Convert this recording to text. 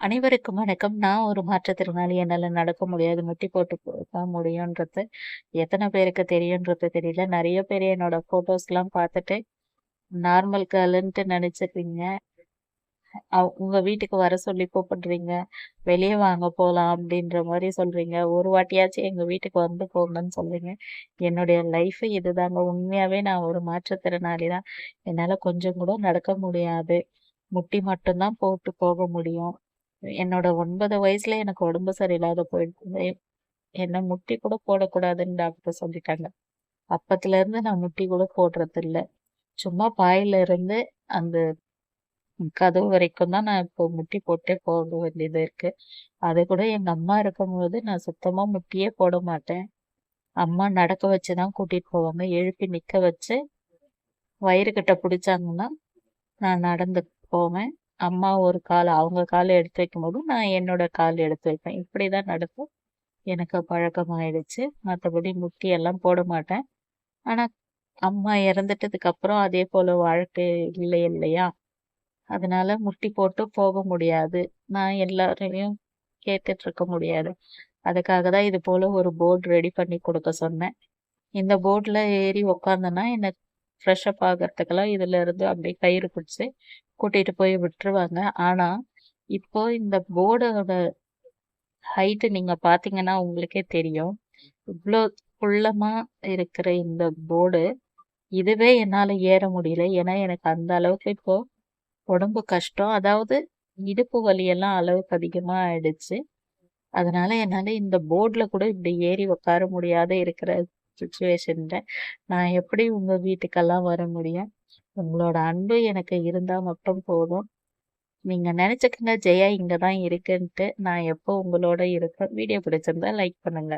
அனைவருக்கும் வணக்கம். நான் ஒரு மாற்றுத்திறனாளி. என்னால் நடக்க முடியாது. முட்டி போட்டு தான் முடியுன்றது எத்தனை பேருக்கு தெரியுன்றது தெரியல. நிறைய பேர் என்னோட ஃபோட்டோஸ்லாம் பார்த்துட்டு, நார்மல் கேர்ள்ன்ட்டு நெனச்சுக்கிறீங்க. அவ் உங்க வீட்டுக்கு வர சொல்லி கூப்பிடுறீங்க. வெளியே வாங்க போகலாம் அப்படின்ற மாதிரி சொல்றீங்க. ஒரு வாட்டியாச்சும் எங்க வீட்டுக்கு வந்து போங்கன்னு சொல்றீங்க. என்னுடைய லைஃப் இதுதாங்க. உண்மையாவே நான் ஒரு மாற்றுத்திறனாளி தான். என்னால கொஞ்சம் கூட நடக்க முடியாது. முட்டி மட்டும்தான் போட்டு போக முடியும். என்னோட ஒன்பது வயசுல எனக்கு உடம்பு சரியில்லாத போயிடுச்சு. என்னை முட்டி கூட போடக்கூடாதுன்னு டாக்டர் சொல்லிட்டாங்க. அப்பத்துலருந்து நான் முட்டி கூட போடுறதில்ல. சும்மா பாயில இருந்து அந்த கதவு வரைக்கும் தான் நான் இப்போ முட்டி போட்டே போக வேண்டியது இருக்கு. அதுகூட எங்க அம்மா இருக்கும்போது நான் சுத்தமா முட்டியே போட மாட்டேன். அம்மா நடக்க வச்சு தான் கூட்டிட்டு போவாங்க. எழுப்பி நிக்க வச்சு, வயிறு கிட்ட பிடிச்சாங்கன்னா நான் நடந்து போவேன். அம்மா ஒரு கால் அவங்க காலை எடுத்து வைக்கும்போது, நான் என்னோட கால் எடுத்து வைப்பேன். இப்படிதான் நடக்கும். எனக்கு பழக்கமாயிடுச்சு. மற்றபடி முட்டியெல்லாம் போட மாட்டேன். ஆனா, அம்மா இறந்துட்டதுக்கு அப்புறம் அதே போல வாழ்க்கை இல்லை இல்லையா? அதனால முட்டி போட்டு போக முடியாது. நான் எல்லாரையும் கேட்டுட்டு இருக்க முடியாது. அதுக்காக தான் இது போல ஒரு போர்டு ரெடி பண்ணி கொடுக்க சொன்னேன். இந்த போர்டில் ஏறி உக்காந்தனா என்னை ஃப்ரெஷ்அப் ஆகிறதுக்கெல்லாம் ஆகறதுக்கெல்லாம் இருந்து அப்படியே கயிறு பிடிச்சி கூட்டிகிட்டு போய் விட்டுருவாங்க. ஆனால் இப்போ இந்த போர்டோட ஹைட்டு நீங்கள் பார்த்தீங்கன்னா உங்களுக்கே தெரியும். இவ்வளோ புள்ளமாக இருக்கிற இந்த போர்டு, இதுவே என்னால் ஏற முடியல. ஏன்னா, எனக்கு அந்த அளவுக்கு இப்போது உடம்பு கஷ்டம். அதாவது இடுப்பு வலியெல்லாம் அளவுக்கு அதிகமாக ஆயிடுச்சு. அதனால என்னால் இந்த போர்டில் கூட இப்படி ஏறி உட்கார முடியாத இருக்கிற சிச்சுவேஷன்ல, நான் எப்படி உங்க வீட்டுக்கெல்லாம் வர முடியும்? உங்களோட அன்பு எனக்கு இருந்தா மட்டும் போதும். நீங்க நெனச்சுக்கங்க ஜெயா இங்கதான் இருக்குன்ட்டு. நான் எப்போ உங்களோட இருக்கேன் வீடியோ பிடிச்சிருந்தா லைக் பண்ணுங்க.